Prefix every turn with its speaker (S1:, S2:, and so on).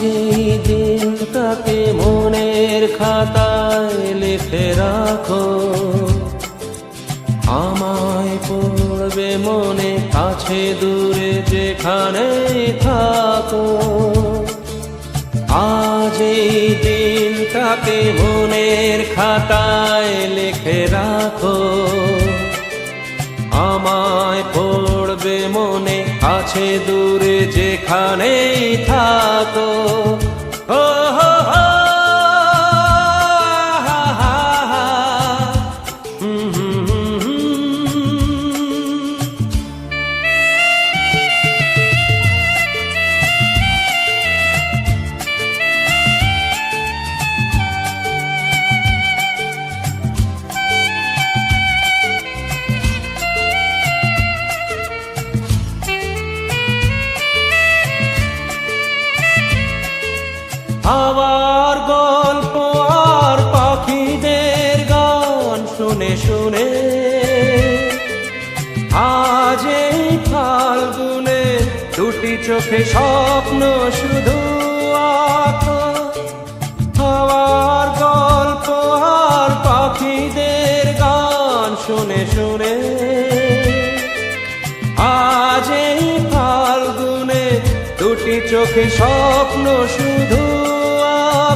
S1: যেই দিন তাকে মনের খাতায় লিখে রাখো। আমায় পড়বে মনে, কাছে দূরে যেখানে থাকো। আজ এই দিনটাকে মনের খাতায় লিখে রাখো। পড়বে মনে আছে দূরে যেখানেই থাকো। আবার গল্প আর পাখিদের গান শুনে শুনে। আজ এই ফাল্গুনে দুটি চোখে স্বপ্ন, শুধু আবার গল্প আর পাখিদের গান শুনে শুনে। আজ এই ফাল্গুনে দুটি চোখে স্বপ্ন, শুধু